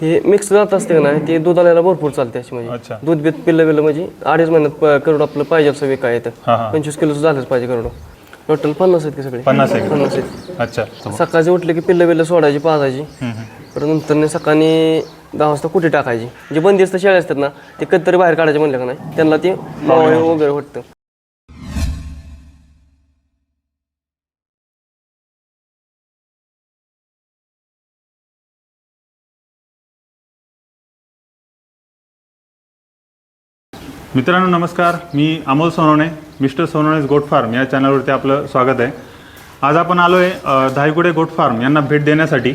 हे मिक्स जात असते का नाही ते दुधाला भरपूर चालते अशी म्हणजे. अच्छा. दूध बीत पिल्लं बिल्लं म्हणजे अडीच महिन्यात प- करोड आपलं पाहिजे असं विकाय येतं. हां हां. पंचवीस किलोचं झालंच पाहिजे करोड. टोटल पन्नास आहेत की सगळे? पन्नास आहे पन्नास आहेत. अच्छा. सकाळचे उठले की पिल्लं बिल्लं सोडायची पाजायची. हम्म, हम्म. परत नंतर सकाळी दहा वाजता कुठे टाकायची? जे बंदिस्त शेळ्या असतात ना ते कधीतरी बाहेर काढायचे म्हणलं का नाही त्यांना ते मावळे वगैरे वाटतं. मित्रांनो नमस्कार. मी Amol Sonawane mister Sonawane's goat farm या चॅनलवरती आपलं स्वागत आहे. आज आपण आलो आहे धायगुडे गोट फार्म यांना भेट देण्यासाठी.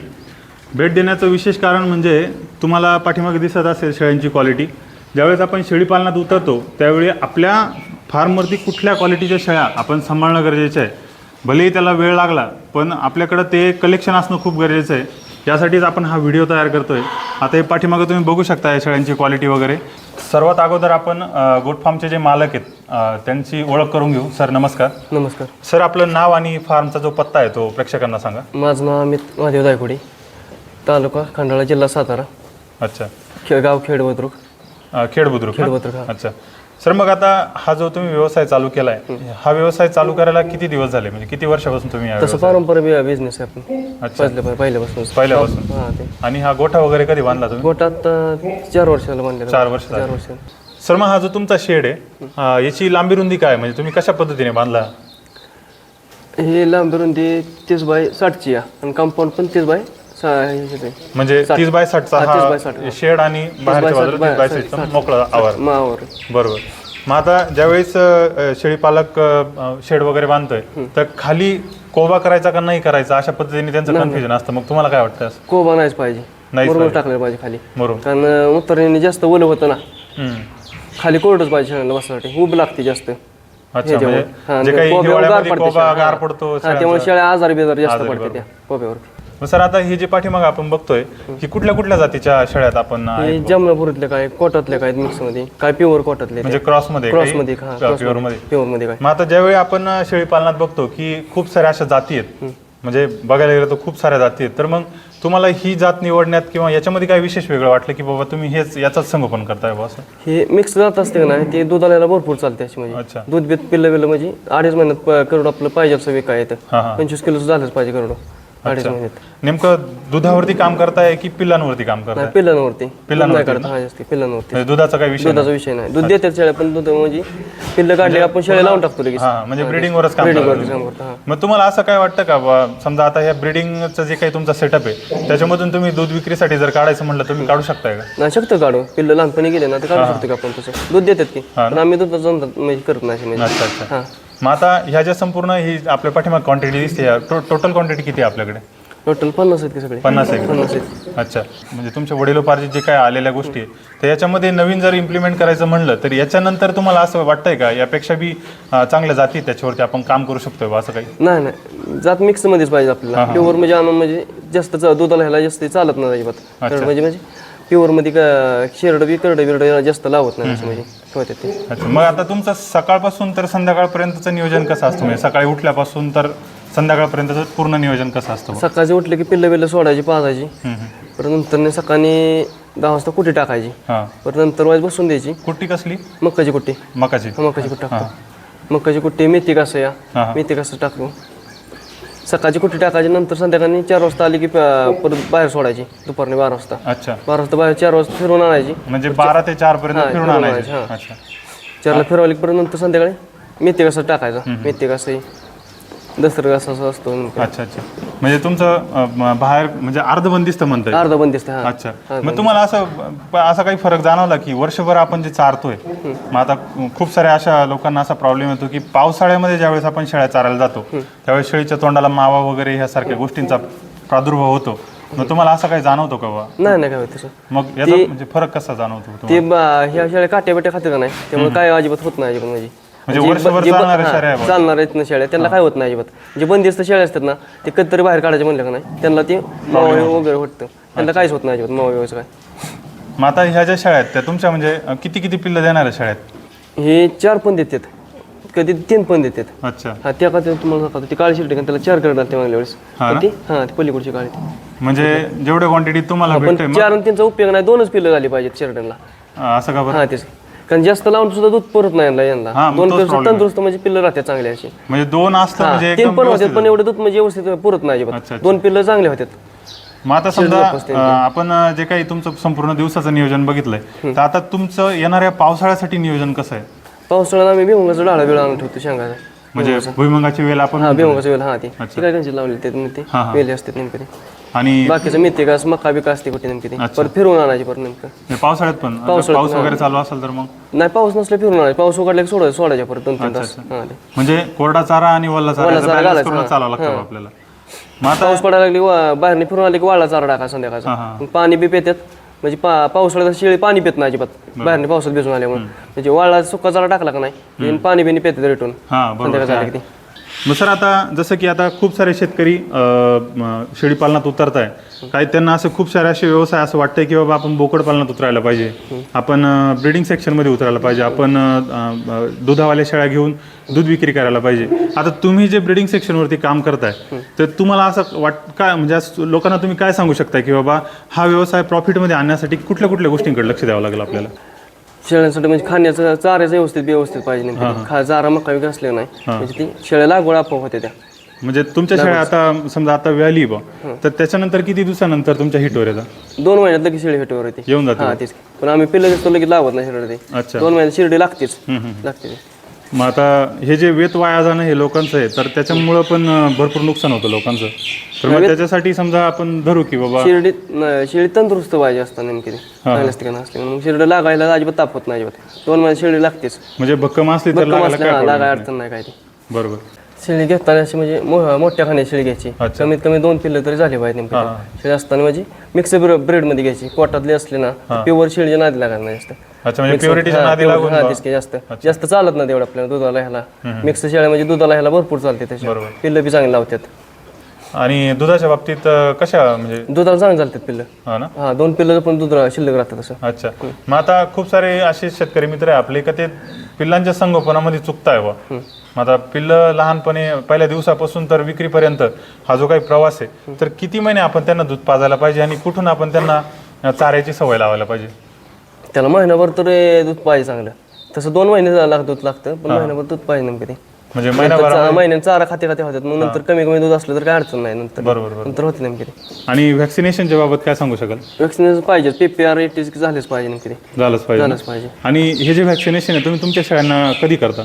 भेट देण्याचं विशेष कारण म्हणजे तुम्हाला पाठीमागे दिसत असेल शेळ्यांची क्वालिटी ज्यावेळेस आपण शेळीपालनात उतरतो त्यावेळी आपल्या फार्मवरती कुठल्या क्वालिटीच्या शेळ्या आपण सांभाळणं गरजेचं आहे? भलेही त्याला वेळ लागला पण आपल्याकडं ते कलेक्शन असणं खूप गरजेचं आहे. यासाठीच आपण हा व्हिडिओ तयार करतो आहे आता हे पाठीमागं तुम्ही बघू शकता या शेळ्यांची क्वालिटी वगैरे. सर्वात अगोदर आपण अ, गोट फार्मचे जे मालक आहेत अ, त्यांची ओळख करून घेऊ. सर नमस्कार. नमस्कार. सर आपलं नाव आणि फार्मचा जो पत्ता आहे तो प्रेक्षकांना सांगा. माझं नाव अमित महादेव दायकोडी तालुका खंडाळा जिल्हा सातारा. अच्छा. खे गाव खेड बुद्रुक अ, खेड बुद्रुक? खेड बुद्रुक हा. अच्छा. सर मग आता हा जो तुम्ही व्यवसाय चालू केलाय हा व्यवसाय चालू करायला किती दिवस झाले? म्हणजे किती वर्षापासून तुम्ही या तसं पारंपरिक बिझनेस आहे आपण. अच्छा. पहिल्या पहिल्यापासून पहिल्यापासून. हा ते. आणि हा गोठा वगैरे कधी बांधला तुम्ही? गोटात अं, चार वर्षाला बांधलेलं. चार वर्ष झाली. चार वर्ष सर मग हा जो तुमचा शेड आहे अ, याची लांबी रुंदी काय आहे? म्हणजे तुम्ही कशा पद्धतीने बांधला? हे लांब रुंदी तीस बाय साठची आहे. आणि कंपाऊंड पण तीस बाय. म्हणजे तीस बाय साठचा हा, 30 बाय हा. 60, शेड आणि बाहेरच्या बाय बाजूला तीस बाय साठचा मोकळा आवार. मावर बरोबर. मग आता ज्यावेळेस अ, शेळी पालक शेड वगैरे बांधतोय तर खाली कोबा करायचा का नाही करायचा? अशा पद्धतीने त्यांचं कन्फ्युजन असतं. मग तुम्हाला काय वाटतं असं? कोबा नाहीच पाहिजे. नाहीच बरोबर पाहिजे. टाकलं पाहिजे खाली. बरोबर. कारण अं, उतरण्याने जास्त ओलं होतं ना. हम्म. खाली कोरडच पाहिजे शेणाला बसण्यासाठी उब लागते जास्त. अच्छा. म्हणजे हा, जे काही कोब्यावर गार हिवाळ्यामध्ये पडते कोबा शेळ्या. गार. पडतो हा त्यामुळे शेळ्या आजारी बिजारी जास्त पडते त्या कोब्यावर मग सर आता हे जे पाठीमाग आपण बघतोय की कुठल्या कुठल्या जातीच्या शेळ्यात आपण हे जमनापुरातले काय कोटातले काय मिक्समध्ये काय प्युअर कोटातले म्हणजे क्रॉसमध्ये क्रॉसमध्ये हा प्युअरमध्ये. प्युअरमध्ये काय? मग आता ज्यावेळी आपण शेळी पालनात बघतो की खूप साऱ्या अशा जाती आहेत. म्हणजे बघायला गेलं तर खूप साऱ्या जाती आहेत. तर मग तुम्हाला ही जात निवडण्यात किंवा याच्यामध्ये काय विशेष वेगळं वाटलं की बाबा तुम्ही हेच याचाच संगोपन करताय बा असं? हे मिक्स जात असते का नाही ते दुधाला भरपूर चालते अशी म्हणजे. अच्छा. दूध बीत पिल्लं बिल्लं म्हणजे अडीच महिन्यात प- करोड आपलं पाहिजे असं विकाय येतं हा हा. पंचवीस किलोचं झालंच पाहिजे करोड. अडीच महिन्यात नेमकं दुधावरती काम करताय की पिल्लांवरती काम करताय? नाही पिल्लांवरती पिल्लांवरती नाही हा जास्त पिल्लांवरती. म्हणजे दुधाचा काही विषय दुधाचा विषय नाही. दूध देतात शेळ्या पण दूध म्हणजे पिल्लं काढले आपण शेळ्या लावून टाकतो लगेच. हा म्हणजे ब्रिडिंगवरच काम करताय करतो हा. मग तुम्हाला असं काय वाटतं का बा समजा आता ह्या ब्रिडिंगचं जे काही तुमचा सेटअप आहे त्याच्यामधून तुम्ही दूध विक्रीसाठी जर काढायचं म्हटलं तुम्ही काढू शकताय का? नाही शकतो काढू. पिल्लं लहानपणी गेले ना तर काढू शकतो की आपण तसं. दूध देतात की. पण आम्ही दूध म्हणजे करत नाही अशी म्हणजे. अच्छा अच्छा. हा. मग आता ह्या ज्या संपूर्ण ही आपल्या पाठीमाग क्वांटिटी दिसते टोटल क्वांटिटी किती आहे आपल्याकडे? टोटल पन्नास आहेत की सगळे? पन्नास आहे आहेत. अच्छा. म्हणजे तुमच्या वडिलोपार्जित जे काय आलेल्या गोष्टी आहे तर याच्यामध्ये नवीन जर इम्प्लिमेंट करायचं म्हणलं तर याच्यानंतर तुम्हाला असं वाटतंय का? यापेक्षा बी चांगल्या जाती आहेत त्याच्यावरती आपण काम करू शकतोय असं काही? नाही नाही. जात मिक्स मध्येच पाहिजे आपल्याला. प्युअर म्हणजे आणून म्हणजे जास्त दुधाला ह्याला जास्त चालत नाही अजिबात. म्हणजे म्हणजे प्युअरमध्ये का शेरड बी करड बिरड जास्त लावत नाही असं म्हणजे ते. अच्छा मग आता तुमचं सकाळपासून तर संध्याकाळपर्यंतचं नियोजन कसं असतं? म्हणजे सकाळी उठल्यापासून तर संध्याकाळपर्यंतचं पूर्ण नियोजन कसं असतं बा? सकाळचे उठले की पिल्लं बिल्लं सोडायची पाजायची. हम्म, हम्म. परत नंतर सकाळी दहा वाजता कुठे टाकायची? हां. परत नंतर वाज बसून द्यायची. कुट्टी कसली? मक्काची कुट्टी. मकाची मक्काची कुट्टी टाकतो. मक्काची कुट्टी मेथी कसं या? हा, हा. मेथी कसं टाकतो सकाळची कुट्टी टाकायची नंतर संध्याकाळी चार वाजता आली की प- परत बाहेर सोडायची दुपारने बारा वाजता. अच्छा. बारा वाजता बाहेर चार वाजता फिरवून आणायची. म्हणजे बारा ते चार पर्यंत फिरून आणायचे, अच्छा. चारला फिरवली की परत नंतर संध्याकाळी मेथी कसं टाकायचा. मेथी कसं दसर असं असतो अच्छा अच्छा. म्हणजे तुमचं अं, बाहेर म्हणजे अर्धबंदिस्त म्हणताय अर्धा बंद दिसते हा. अच्छा. मग तुम्हाला असं प- असा काही फरक जाणवला की वर्षभर आपण जे चारतोय मग आता खूप साऱ्या अशा लोकांना असा प्रॉब्लेम येतो की पावसाळ्यामध्ये ज्यावेळेस आपण शेळ्या चारायला जातो त्यावेळेस शेळीच्या तोंडाला मावा वगैरे ह्यासारख्या गोष्टींचा प्रादुर्भाव होतो. मग तुम्हाला असं काही जाणवतो का बा नाही नाही काय होत तसं. मग याचा म्हणजे फरक कसा जाणवतो तुम्हाला? ते बा- ह्या शाळेत काट्या बिट्या खाते का नाही? त्यामुळे काय अजिबात होत नाही अजिबात म्हणजे म्हणजे जे- वर्षभर जे ब- चालणाऱ्या हा, शेळ्या आहे बा. चालणार आहेत ना शेळ्या त्यांना काय होत नाही अजिबात. जे बंदिस्त शेळ्या असतात ना ते कधीतरी बाहेर काढायचे म्हणलं का नाही त्यांना ते मावळे वगैरे वाटतं. त्यांना काहीच होत नाही अजिबात मावळे वगैरे काय. मग आता ह्या ज्या शेळ्या आहेत त्या तुमच्या म्हणजे अं, किती किती पिल्लं देणार शेळ्यात हे चार पण देतात. कधी तीन पण देतात. अच्छा. हा त्या का तुम्हाला सांगतो ती काळी शिर्डी त्याला चार करणार ते मागल्या वेळेस. हा ना? ती हा ती पलीकडची काळी ती. म्हणजे जेवढे क्वांटिटी तुम्हाला पण चार आणि त्यांचा उपयोग नाही दोनच पिल्लं झाली पाहिजेत शिर्डीला असं का बरं? हा तेच. कारण जास्त लावून सुद्धा दूध परत नाही यांना यांना हा, मग दोन तोच problem तंदुरुस्त म्हणजे पिल्लं राहतात चांगले अशी म्हणजे दोन असतं हा, म्हणजे एकदम पण होते व्यवस्थित. पण एवढं दूध म्हणजे व्यवस्थित पुरत नाही अच्छा, अजिबात. अच्छा. दोन पिल्लं चांगले होतात. मग आता समजा अं, आपण अं, जे काही तुमचं संपूर्ण दिवसाचं नियोजन बघितलंय तर आता तुमचं येणाऱ्या पावसाळ्यासाठी नियोजन कसं आहे? पावसाळ्यात आम्ही भिमुगाचं डाळा बिळा आणून ठेवतो शेंगाचा. म्हणजे भुईमुगाची वेळ आपण हा भिमुगाचं वेल हा ती. ती काय त्यांची लावली ते ते हा, हा. वेली असतात नेमकं ते. आणि बाकीचं मेथी घास मका बिका असते कुठे नेमकी ती? परत फिरवून आणायची परत नेमकं. हे पावसाळ्यात पण. आता पाऊस वगैरे चालू असेल तर मग? नाही पाऊस नसला फिरून आणायचं. पाऊस उघडला की सोडायचं सोडायच्या परत दोन तीन तास. हा ते. म्हणजे कोरडा चारा आणि वल्ला चारा याचा balance करून हा. चालावं लागतं आपल्याला. मग आता पाऊस पडायला लागली वा- बाहेरने फिरून आले की वाळा चारा टाका संध्याकाळचा. हा, हा. मग पाणी बी पितात. म्हणजे पा पावसाळ्यात शेळी पाणी पित नाही अजिबात. बाहेरने पावसात भिजून आल्यामुळे. म्हणजे वाळा सुका चारा टाकला का नाही पाणी बिणी पितात रिटून. संध्याकाळ झाली की. मग सर आता जसं की आता खूप सारे शेतकरी शेळीपालनात उतरत आहे काही त्यांना असं खूप सारे असे व्यवसाय असं वाटतंय की बाबा आपण बोकड पालनात उतरायला पाहिजे. आपण ब्रिडिंग सेक्शनमध्ये उतरायला पाहिजे. आपण दुधावाल्या शेळ्या घेऊन दूध विक्री करायला पाहिजे. आता तुम्ही जे ब्रिडिंग सेक्शनवरती काम करताय तर तुम्हाला असं वाट काय म्हणजे असं लोकांना तुम्ही काय सांगू शकता की बाबा हा व्यवसाय प्रॉफिटमध्ये आणण्यासाठी कुठल्या कुठल्या गोष्टींकडे लक्ष द्यावं लागेल आपल्याला? शेळ्यांसाठी म्हणजे खाण्याचं चाऱ्याचं व्यवस्थित व्यवस्थित पाहिजे खा चारा मका बिका असले नाही म्हणजे ती शेळ्या लागवड आपोआप होते त्या. म्हणजे तुमच्या शेळ्या आता समजा आता व्याली बा तर त्याच्यानंतर किती दिवसानंतर तुमच्या हिटवर येतात? दोन महिन्यात लगेच शेळी भेटीवर येते. येऊन जाते हा तेच पण आम्ही पिल्लं लगेच लावत नाही शेळी ते. अच्छा. दोन महिन्यात शिर्डी लागतेच. लागते ती. मग आता हे जे वेत वाया जाणं हे लोकांचं आहे तर त्याच्यामुळं पण भरपूर नुकसान होतं लोकांचं. तर मग त्याच्यासाठी समजा आपण धरू की बाबा शिर्डी न- शेळी तंदुरुस्त पाहिजे असतात नेमकी. ती असते मग शिर्डी लागायला अजिबात ताप होत नाही अजिबात. दोन महिने शिर्डी लागतेच. म्हणजे भक्कम असली तर लागायला असल्या काय problem. अडचण नाही काय ती. बरोबर. शेळी घेताना अशी म्हणजे मो- मोठ्या खाण्याची शेळी घ्यायची. अच्छा. कमीत कमी दोन पिल्लं तरी झाली पाहिजे नेमकी. शेळी असताना म्हणजे मिक्स ब्रेडमध्ये घ्यायची. पोटातली असली ना प्युअर शेळीच्या नादी लागणार नाही जास्त. अच्छा म्हणजे प्युरिटीच्या नादी pure- लागून तेच की जास्त. जास्त चालत नाही तेवढं आपल्याला दुधाला ह्याला. मिक्स शेळ्या म्हणजे दुधाला ह्याला भरपूर चालते त्याच्या बरोबर. पिल्लं बी चांगली लावतात. आणि दुधाच्या बाबतीत अं, कशा म्हणजे दुधाला चांगली चालतात पिल्लं. हा ना? हा दोन पिल्लं पण दूध रा- शिल्लक राहतात असं. अच्छा. मग आता खूप सारे असे शेतकरी मित्र आहे आपले का ते पिल्लांच्या संगोपनामध्ये चुकताय बा आता पिल्लं लहानपणे पहिल्या दिवसापासून तर विक्रीपर्यंत हा जो काही प्रवास आहे तर किती महिने आपण त्यांना दूध पाजायला पाहिजे आणि कुठून आपण त्यांना चाऱ्याची सवय लावायला पाहिजे? त्याला महिनाभर तर दूध पाहिजे चांगलं. तसं दोन महिने लाग दूध लागतं पण महिनाभर दूध पाहिजे नेमकं ते. म्हणजे महिनाभर महिन्याने चारा खाते खाते होतात. मग नंतर कमी कमी दूध असलं तर काय अडचण नाही. नंतर बरोबर बरोबर. नंतर होते नेमके ते. आणि व्हॅक्सिनेशनच्या बाबत काय सांगू शकाल? वॅक्सिनेशन पाहिजे. पीपीआर एटीज झालेच पाहिजे नेमके ते. झालंच पाहिजे झालंच पाहिजे. आणि हे जे व्हॅक्सिनेशन आहे तुम्ही तुमच्या शाळांना कधी करता?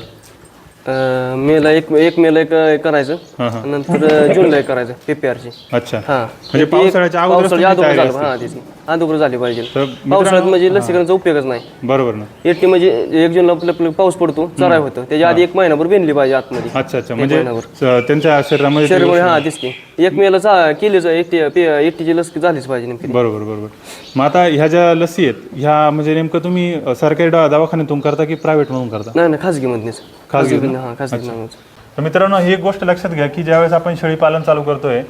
अं, मेला एक एक मेला एक करायचं. हां हां. नंतर जूनला एक करायचं पीपीआरची अच्छा. हा. म्हणजे पावसाळ्याच्या अगोदरच पावसाळ्याच्या तुमची अगोदर तयारी झालं. हा तेच. अगोदर झाली पाहिजे. तर पावसाळ्यात म्हणजे लसीकरणाचा उपयोगच नाही. बरोबर ना. एटी म्हणजे एक जूनला आपलं आपलं पाऊस पडतो चराय होतं. त्याच्या आधी एक महिनाभर बेनली पाहिजे आतमध्ये. अच्छा अच्छा. म्हणजे स- त्यांच्या शरीरामध्ये ते- हा तेच की. एक मेला चा केलीच एकटी एकटीची लस झालीच पाहिजे नेमकी. बरोबर बरोबर. मग आता ह्या ज्या लसी आहेत ह्या म्हणजे नेमकं तुम्ही अ, सरकारी दवा- दवाखान्यातून करता की प्रायव्हेट म्हणून करता? नाही नाही खाजगी मधनीच खाजगी हा खाजगी नावाचं. तर मित्रांनो ही एक गोष्ट लक्षात घ्या की ज्यावेळेस आपण शेळी पालन चालू करतोय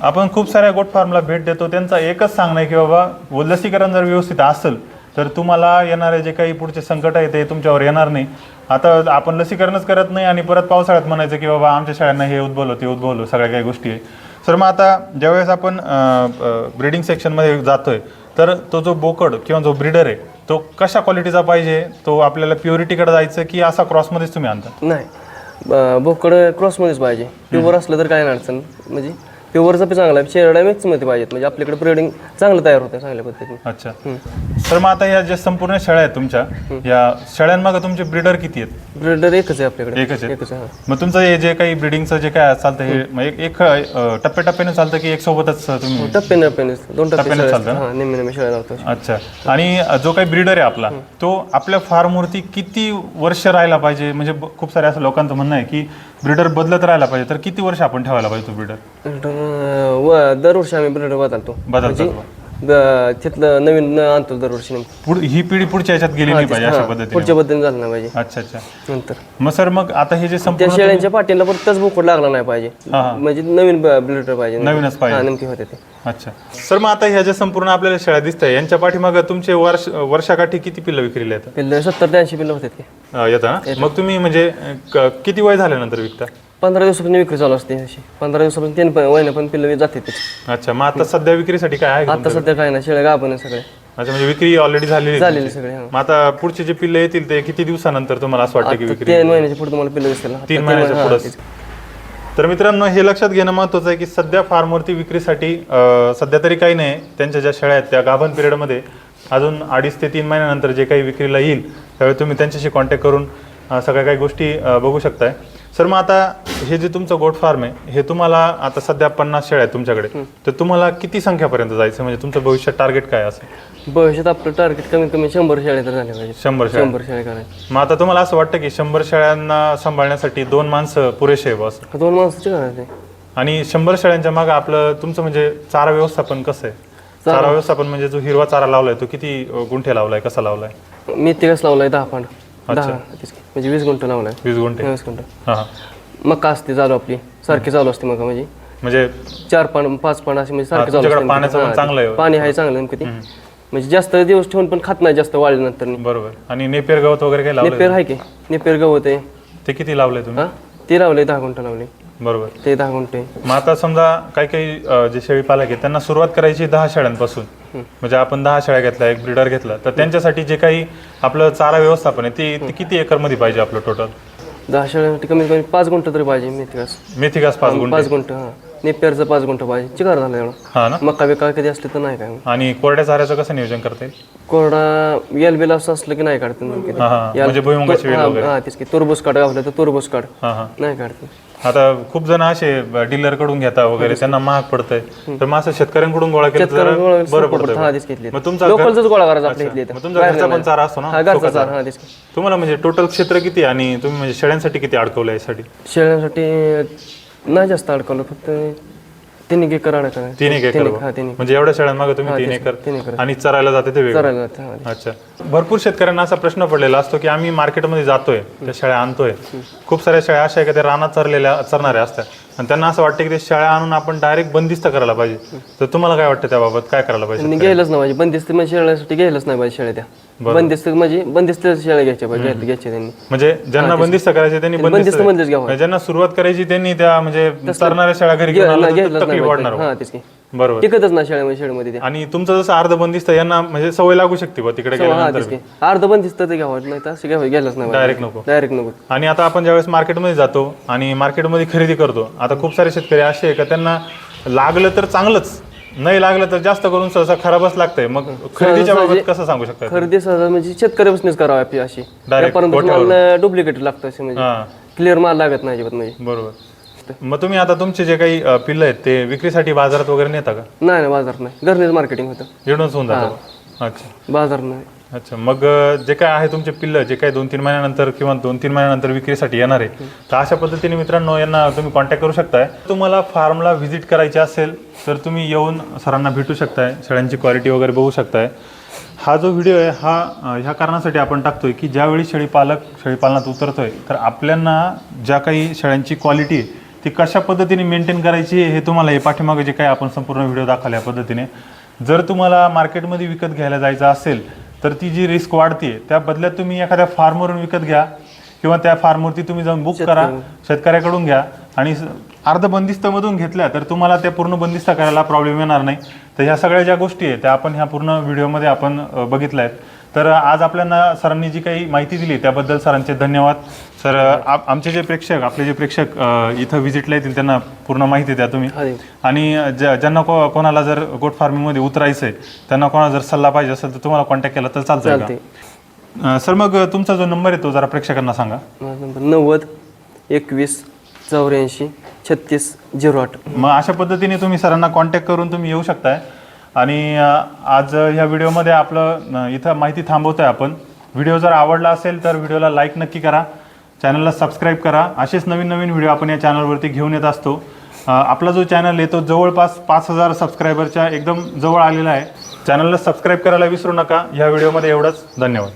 आपण खूप साऱ्या गोट फार्मला भेट देतो. त्यांचा एकच सांगणं आहे की बाबा व लसीकरण जर व्यवस्थित असेल तर तुम्हाला येणारे जे काही पुढचे संकट आहे ते तुमच्यावर येणार नाही. आता आपण लसीकरणच करत नाही आणि परत पावसाळ्यात म्हणायचं की बाबा आमच्या शाळांना हे उद्भवलं ते उद्भवलं सगळ्या काही गोष्टी आहे. सर मग आता ज्यावेळेस आपण ब्रिडिंग सेक्शनमध्ये जातोय तर तो जो बोकड किंवा जो ब्रिडर आहे तो कशा क्वालिटीचा पाहिजे? तो आपल्याला प्युरिटीकडे जायचं की असा क्रॉसमध्येच तुम्ही आणता? नाही. बोकड क्रॉसमध्येच पाहिजे. प्युअर असलं तर काय अडचण म्हणजे प्युअरचा पण चांगला आहे. शेरडा मिक्समध्ये पाहिजेत. म्हणजे आपल्याकडे ब्रिडिंग चांगलं तयार होतं चांगल्या पद्धतीने. अच्छा. सर मग आता या ज्या संपूर्ण शेळ्या आहेत तुमच्या या शेळ्यांमागे तुमचे ब्रिडर किती आहेत? ब्रिडर एकच आहे आपल्याकडे. एकच आहे हा. मग तुमचं हे जे काही ब्रिडिंगचं जे काय चालतं हे मग एक एक अं, टप्प्याटप्प्याने चालतं की एक सोबतच तुम्ही? टप्प्याने टप्प्याने दोन टप्पे टप्प्याने चालतं? हा नेहमी नेहमी शेळ्या लावतो अच्छा. आणि जो काही ब्रिडर आहे आपला तो आपल्या फार्मवरती किती वर्ष राहायला पाहिजे? म्हणजे ब- खूप सारे असं लोकांचं म्हणणं आहे की ब्रिडर बदलत राहायला पाहिजे. तर किती वर्ष आपण ठेवायला पाहिजे तो ब्रिडर ब्रिडर व दरवर्षी आम्ही ब्रिडर बदलतो. ब- तिथलं नवीन आणतो दरवर्षी नेमकं. पुढ ही पिढी पुढच्या याच्यात गेली नाही पाहिजे अशा हा, पद्धतीने. पुढच्या पद्धतीने झालं नाही पाहिजे. अच्छा अच्छा. नंतर. मग सर मग आता हे जे त्या संपूर्ण शेळ्यांच्या पाठीला पण त्याच बोकड लागला नाही पाहिजे. हा, हा. म्हणजे नवीन ब्लिटर पाहिजे. नवीनच पाहिजे. हा नेमके होते ते. अच्छा. सर मग आता ह्या ज्या संपूर्ण आपल्याला शेळ्या दिसत आहे यांच्या पाठीमाग तुमचे वर्ष वर्षाकाठी किती पिल्लं विक्रीला पिल्लं सत्तर ते ऐंशी पिल्लं होते ते. ना? मग तुम्ही म्हणजे अं, क- किती वय झाल्यानंतर विकता? पंधरा दिवसापर्यंत विक्री चालू असते अशी. पंधरा दिवसापर्यंत तीन पण वयनं पण पिल्लं जाते त्याची. अच्छा मग आता सध्या विक्रीसाठी काय आहे का आता सध्या काय नाही शेळ्या गाभण आहे सगळे. अच्छा म्हणजे विक्री ऑलरेडी झालेली आहे झालेले तुमची. सगळे हा. मग आता पुढचे जे पिल्ले येतील ते किती दिवसानंतर तुम्हाला असं वाटतं की विक्री तीन महिन्याच्या पुढे तुम्हाला पिल्लं दिसतील आता तीन महिन्याच्या पुढंच. तर मित्रांनो हे लक्षात घेणं महत्त्वाचं आहे की सध्या फार्मवरती विक्रीसाठी अं, सध्या तरी काही नाही त्यांच्या ज्या शेळ्या आहेत त्या गाभण पिरियडमध्ये अजून अडीच ते तीन महिन्यानंतर जे काही विक्रीला येईल त्यावेळी तुम्ही त्यांच्याशी कॉन्टॅक्ट करून अं, सगळ्या काही गोष्टी अं, बघू शकताय. सर मग आता हे जे तुमचं गोट फार्म आहे हे तुम्हाला आता सध्या पन्नास शेळ्या आहेत तुमच्याकडे. तर तुम्हाला किती संख्यापर्यंत जायचं म्हणजे तुमचं भविष्यात टार्गेट काय असेल भविष्यात आपलं टार्गेट कमीत कमी शंभर शेळ्या तर झाले पाहिजे शंभर शेळ्या. शंभर शेळ्या करायचे. मग आता तुम्हाला असं वाटतं की शंभर शेळ्यांना सांभाळण्यासाठी दोन माणसं पुरेसे आहे बस? दोन माणसाचे करायचे आणि शंभर शेळ्यांच्या मागे आपलं तुमचं म्हणजे चारा व्यवस्थापन कसं आहे? चारा. व्यवस्थापन म्हणजे जो हिरवा चारा लावलाय तो किती अ, गुंठे लावलाय कसा लावलाय? मेथी कस लावलाय? दहा पांड दहा तीस. म्हणजे वीस गुंठ लावलाय वीस गुंठे. वीस गुंठ. हा हा. मका असते चालू आपली. सारखी चालू असते मका म्हणजे. म्हणजे चार पान पाच पान असे म्हणजे सारखे चालू तुमच्याकडे असते पाण्याचं पण हा, चांगलं आहे. पाणी आहे चांगलं नेमकं ते. म्हणजे जास्त दिवस ठेवून पण खात नाही जास्त वाळल्यानंतर. बरोबर. आणि नेपेर गवत वगैरे काही लावलंय नेपेर आहे की? नेपेर गवत आहे. ते किती लावलंय तुम्ही? हा? ते लावले दहा गुंठ लावले. बरोबर. ते दहा गुंठे. मग आता समजा काही काही अ, जे शेळी पालक आहेत त्यांना सुरुवात करायची दहा शेळ्यांपासून म्हणजे आपण दहा शेळ्या घेतल्या एक ब्रिडर घेतला तर त्यांच्यासाठी जे काही आपलं चारा व्यवस्थापन आहे ते ते किती एकरमध्ये पाहिजे आपलं टोटल दहा शेळ्यासाठी कमीत कमी पाच गुंठ तरी पाहिजे मेथी घास मेथी घास पाच गुंठे. पाच गुंठ हा. नेपेरचं पाच गुंठ पाहिजे. चिकार झाला एवढा. हा ना? मका बिका कधी असले तर नाही काय आणि कोरड्या चाऱ्याचं कसं नियोजन करता येईल? कोरडा येल बिल असं असलं की नाही काढते. हा हा. म्हणजे भुईमुगाची वेल हा वगैरे. हा, तेच की. तुरबूस काढ गावलं तर तुरबूस काढ. हा हा. नाही काढते. आता खूप जण असे डीलरकडून घेता वगैरे त्यांना महाग पडतंय. तर मग असं शेतकऱ्यांकडून गोळा केलं तर जरा बरं पडतं हा तेच घेतली मग तुमचा घर- लोकलचाच गोळा करायचा आपल्या इथले मग तुमचा घरचा पण चारा असतो ना? हा घरचा चार हा तुम्हाला म्हणजे टोटल क्षेत्र किती आणि तुम्ही म्हणजे शेळ्यांसाठी किती अडकवलं यासाठी? शेळ्यांसाठी नाही जास्त अडकवलं फक्त तीन एक एकर अडकवलं तीन एक एकर हा तीन एक. म्हणजे एवढ्या शेळ्यांमागे तुम्ही तीन एकर तीन एकर. आणि चरायला जाते ते वेगळं. जातं, हा. अच्छा. भरपूर शेतकऱ्यांना असा प्रश्न पडलेला असतो की आम्ही मार्केटमध्ये जातोय त्या शेळ्या आणतोय. खूप साऱ्या शेळ्या अशा आहे की त्या रानात चरलेल्या चरणाऱ्या असतात. आणि त्यांना असं वाटतं की ते शेळ्या आणून आपण डायरेक्ट बंदिस्त करायला पाहिजे. तर तुम्हाला काय वाटतं त्याबाबत? काय करायला पाहिजे त्यांनी घ्यायलाच नाही पाहिजे. बंदिस्त म्हणजे शेळ्यासाठी घ्यायलाच नाही पाहिजे शेळ्या त्या बंदिस्त म्हणजे बंदिस्त शेळ्या घ्यायच्या पाहिजे घ्यायच्या घ्यायच्या त्यांनी. म्हणजे ज्यांना बंदिस्त करायचे त्यांनी बंदिस्त बंदिस्त घ्यावं. म्हणजे ज्यांना सुरुवात करायची त्यांनी त्या म्हणजे चरणाऱ्या शेळ्या घरी घेऊन आल्या तर घ्यायलाच नाही तकलीफ वाढणार. पाहिजे हा तेच की. बरोबर. टिकतच नाही शेळ्यामध्ये शेळ्यामध्ये त्या आणि तुमचं जसं अर्ध बंदिस्त यांना म्हणजे सवय लागू शकते बा तिकडे हा गेल्यानंतर तेच की. अर्ध बंदिस्त ते घ्यावं नाही तर असं घ्यावं घ्यायलाच नाही डायरेक्ट नको. डायरेक्ट नको. आणि आता आपण ज्यावेळेस मार्केटमध्ये जातो आणि मार्केटमध्ये खरेदी करतो आता खूप सारे शेतकरी असे आहे का त्यांना लागलं तर चांगलंच. नाही लागलं तर जास्त करून सहसा खराबच लागतंय. मग खरेदीच्या बाबत कसं सांगू शकता खरेदी सहसा म्हणजे शेतकऱ्यापासूनच करावं आपली अशी. व्यापाऱ्यांपासून माल डुप्लिकेट लागतं असे म्हणजे. हां. क्लिअर माल लागत नाही अजिबात म्हणजे. बरोबर. मग तुम्ही आता तुमचे जे काही अ, पिल्लं आहेत ते विक्रीसाठी बाजारात वगैरे नेता का? नाही नाही बाजार नाही. घरनेच मार्केटिंग होतं. येऊनच होऊन जातं का? अच्छा. बाजार नाही. अच्छा मग अ, जे काय आहे तुमचे पिल्लं जे काही दोन तीन महिन्यानंतर किंवा दोन तीन महिन्यानंतर विक्रीसाठी येणार आहे तर अशा पद्धतीने मित्रांनो यांना तुम्ही कॉन्टॅक्ट करू शकताय. तुम्हाला फार्मला व्हिजिट करायची असेल तर तुम्ही येऊन सरांना भेटू शकताय शेळ्यांची क्वालिटी वगैरे बघू शकताय. हा जो व्हिडिओ आहे हा अ, ह्या कारणासाठी आपण टाकतोय की ज्यावेळी शेळीपालक शेळीपालनात उतरतोय तर आपल्यांना ज्या काही शेळ्यांची क्वालिटी आहे ती कशा पद्धतीने मेंटेन करायची हे तुम्हाला हे पाठीमागे जे काही आपण संपूर्ण व्हिडिओ दाखवला या पद्धतीने जर तुम्हाला मार्केटमध्ये विकत घ्यायला जायचं असेल तर ती जी रिस्क वाढते त्या बदल्यात तुम्ही एखाद्या फार्मवरून विकत घ्या किंवा त्या फार्मवरती तुम्ही जाऊन बुक करा शेतकऱ्याकडून घ्या आणि अर्ध बंदिस्तमधून घेतल्या तर तुम्हाला त्या पूर्ण बंदिस्त करायला प्रॉब्लेम येणार नाही. तर ह्या सगळ्या ज्या गोष्टी आहेत त्या आपण ह्या पूर्ण व्हिडिओमध्ये आपण बघितल्या आहेत. तर आज आपल्याला सरांनी जी काही माहिती दिली त्याबद्दल सरांचे धन्यवाद. सर आ- आमचे जे प्रेक्षक आपले जे प्रेक्षक अ, इथं व्हिजिटला येतील त्यांना पूर्ण माहिती द्या तुम्ही. हा आणि ज्या- ज्यांना को कोणाला जर गोट फार्मिंगमध्ये उतरायचं आहे त्यांना कोणाला जर सल्ला पाहिजे असेल तर तुम्हाला कॉन्टॅक्ट केला तर चालतंय का? चालते अ, सर मग तुमचा जो नंबर आहे तो जरा प्रेक्षकांना सांगा. माझा नंबर नव्वद एकवीस चौऱ्याऐंशी छत्तीस झिरो आठ. मग अशा पद्धतीने तुम्ही सरांना कॉन्टॅक्ट करून तुम्ही येऊ शकताय. आणि आज ह्या व्हिडिओमध्ये आपलं इथं माहिती थांबवतोय आपण. व्हिडिओ जर आवडला असेल तर व्हिडिओला लाईक नक्की करा. चॅनलला सबस्क्राईब करा. असेच नवीन नवीन व्हिडिओ आपण या चॅनलवरती घेऊन येत असतो. आपला जो चॅनल आहे तो जवळपास पाच हजार सबस्क्रायबरच्या एकदम जवळ आलेला आहे. चॅनलला सबस्क्राईब करायला विसरू नका. ह्या व्हिडिओमध्ये एवढंच. धन्यवाद.